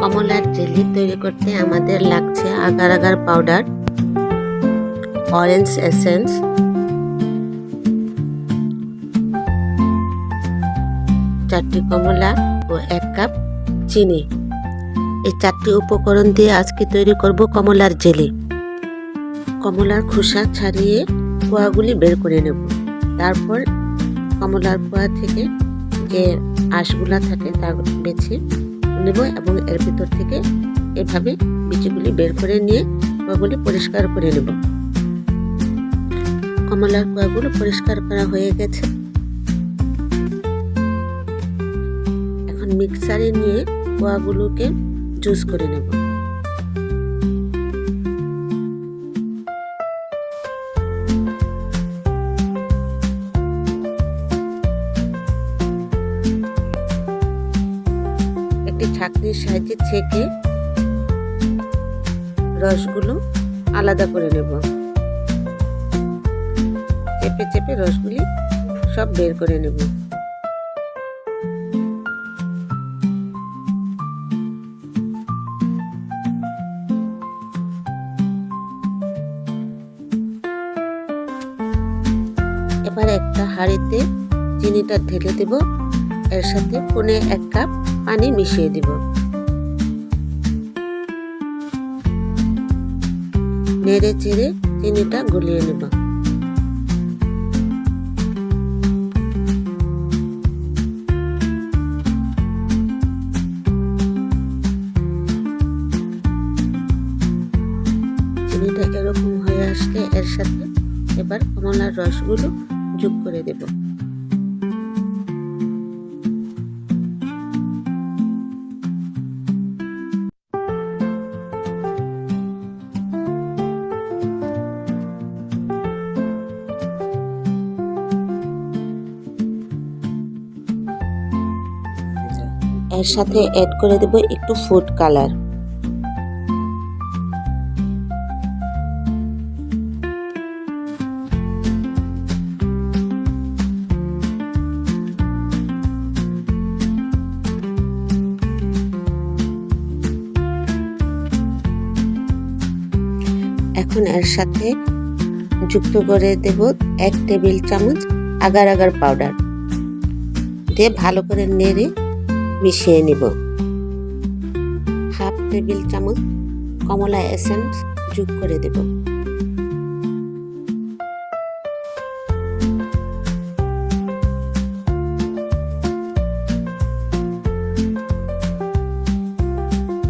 কমলার জেলি তৈরি করতে আমাদের লাগছে agar agar powder orange essence চারটি কমলা ও এক কাপ চিনি। এই চারটি উপকরণ দিয়ে আজকে তৈরি করব কমলার জেলি। কমলার খোসা ছাড়িয়ে কোয়াগুলি বের করে নেব। তারপর কমলার কোয়া থেকে যে আঁশগুলা থাকে তা বেছে নেব এবং এর ভিতর থেকে এভাবে বিচিগুলি বের করে নিয়ে কোয়াগুলি পরিষ্কার করে নেব। কমলার কোয়াগুলো পরিষ্কার করা হয়ে গেছে। এখন মিক্সারে নিয়ে কোয়াগুলোকে জুস করে নেব। একটি ছাঁকনির সাহায্যে ছেঁকে রসগুলো আলাদা করে নেব। চেপে চেপে রসগুলি সব বের করে নেব। এবার একটা হাঁড়িতে চিনিটা ঢেলে দেব। এর সাথে পুনে এক কাপ পানি মিশিয়ে দিব। নেড়ে চেড়ে চিনিটা গলিয়ে নেব। চিনিটা এরকম হয়ে আসলে এর সাথে এবার কমলার রসগুলো যোগ করে দেব। এর সাথে অ্যাড করে দেব একটু ফুড কালার এখন এর সাথে যুক্ত করে দেব এক টেবিল চামচ আগার আগার পাউডার দিয়ে ভালো করে নেড়ে মিশিয়ে নিব। হাফ টেবিল চামচ কমলা এসেন্স যোগ করে দেব।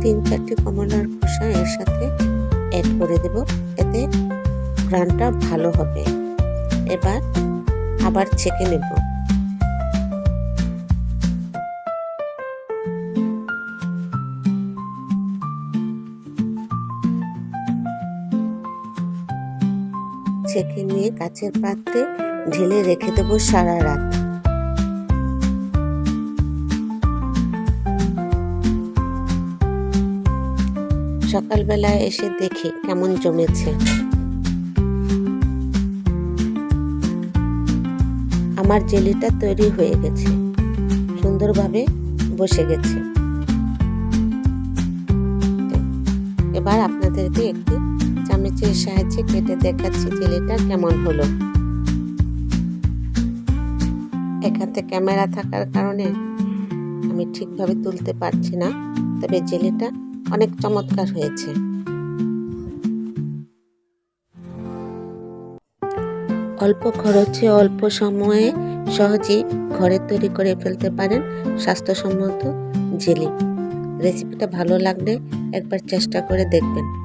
তিন চারটি কমলার খোসা এর সাথে অ্যাড করে দেব, এতে গ্রানটা ভালো হবে। এবার আবার ছেঁকে নেব। ছেঁকে নিয়ে কাচের পাত্রে ঢেলে রেখে দেবো সারা রাত। সকালবেলায় এসে দেখি কেমন জমেছে। আমার জেলিটা তৈরি হয়ে গেছে। সুন্দরভাবে বসে গেছে। এবার আপনাদেরকে একটি চামচের সাহায্যে কেটে দেখাচ্ছি জেলিটা কেমন হলো। এখানে ক্যামেরা থাকার কারণে আমি ঠিকভাবে তুলতে পারছি না, তবে জেলিটা অনেক চমৎকার হয়েছে। অল্প খরচে, অল্প সময়ে সহজেই ঘরে তৈরি করে ফেলতে পারেন স্বাস্থ্যসম্মত জেলি। রেসিপিটা ভালো লাগলে একবার চেষ্টা করে দেখবেন।